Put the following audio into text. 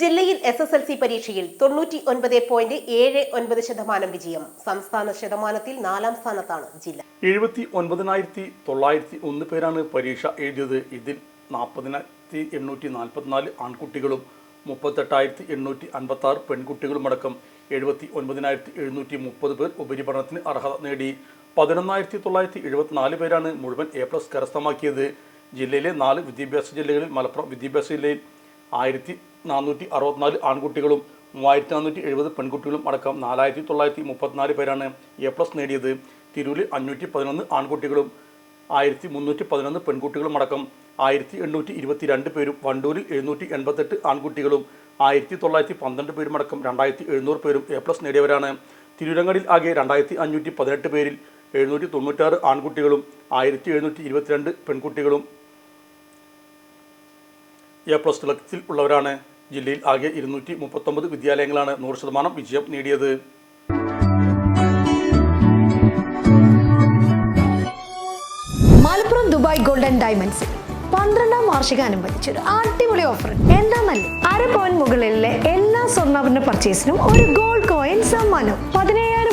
ജില്ലയിൽ S S L C പരീക്ഷയിൽ തൊണ്ണൂറ്റി ഒൻപത് പോയിന്റ് ഏഴ് ഒൻപത് ശതമാനം വിജയം. സംസ്ഥാന ശതമാനത്തിൽ നാലാം സ്ഥാനത്താണ് ജില്ല. എഴുപത്തി ഒൻപതിനായിരത്തി തൊള്ളായിരത്തി ഒന്ന് പേരാണ് പരീക്ഷ എഴുതിയത്. ഇതിൽ നാൽപ്പതിനായിരത്തി എണ്ണൂറ്റി നാൽപ്പത്തിനാല് ആൺകുട്ടികളും മുപ്പത്തെട്ടായിരത്തി എണ്ണൂറ്റി അൻപത്തി ആറ് പെൺകുട്ടികളുമടക്കം എഴുപത്തി ഒൻപതിനായിരത്തി എഴുന്നൂറ്റി മുപ്പത് പേർ ഉപരിപഠനത്തിന് അർഹത നേടി. പതിനൊന്നായിരത്തി തൊള്ളായിരത്തി എഴുപത്തിനാല് പേരാണ് മുഴുവൻ എ പ്ലസ് കരസ്ഥമാക്കിയത്. ജില്ലയിലെ നാല് വിദ്യാഭ്യാസ ജില്ലകളിൽ മലപ്പുറം വിദ്യാഭ്യാസ ജില്ലയിൽ ആയിരത്തി നാനൂറ്റി അറുപത്തിനാല് ആൺകുട്ടികളും മൂവായിരത്തി നാനൂറ്റി എഴുപത് പെൺകുട്ടികളും അടക്കം നാലായിരത്തി തൊള്ളായിരത്തി മുപ്പത്തിനാല് പേരാണ് എ പ്ലസ് നേടിയത്. തിരൂരിൽ അഞ്ഞൂറ്റി പതിനൊന്ന് ആൺകുട്ടികളും ആയിരത്തി മുന്നൂറ്റി പതിനൊന്ന് പെൺകുട്ടികളും അടക്കം ആയിരത്തി എണ്ണൂറ്റി ഇരുപത്തി രണ്ട് പേരും വണ്ടൂരിൽ എഴുന്നൂറ്റി എൺപത്തെട്ട് ആൺകുട്ടികളും ആയിരത്തി തൊള്ളായിരത്തി പന്ത്രണ്ട് പേരും അടക്കം രണ്ടായിരത്തി എഴുന്നൂറ് പേരും എ പ്ലസ് നേടിയവരാണ്. തിരൂരങ്ങടിൽ ആകെ രണ്ടായിരത്തി അഞ്ഞൂറ്റി പതിനെട്ട് പേരിൽ എഴുന്നൂറ്റി തൊണ്ണൂറ്റാറ് ആൺകുട്ടികളും ആയിരത്തി എഴുന്നൂറ്റി ഇരുപത്തിരണ്ട് പെൺകുട്ടികളും എ പ്ലസ് തിളക്കത്തിൽ ഉള്ളവരാണ്. ജില്ലയിൽ ആകെ ഇരുന്നൂറ്റി മുപ്പത്തൊമ്പത് വിദ്യാലയങ്ങളാണ് നൂറ് ശതമാനം വിജയം നേടിയത്. മലപ്പുറം ദുബായ് ഗോൾഡൻ ഡയമണ്ട്സ് പന്ത്രണ്ടാം വാർഷികാനുബന്ധിച്ച് ഒരു അടിപൊളി ഓഫർ എന്താന്നല്ലേ അര പോയിന്റ് മുകളിലെ എല്ലാ സ്വർണാഭരണ പർച്ചേസിനും ഒരു ഗോൾഡ് കോയിൻ സമ്മാനം. പതിനയ്യായിരം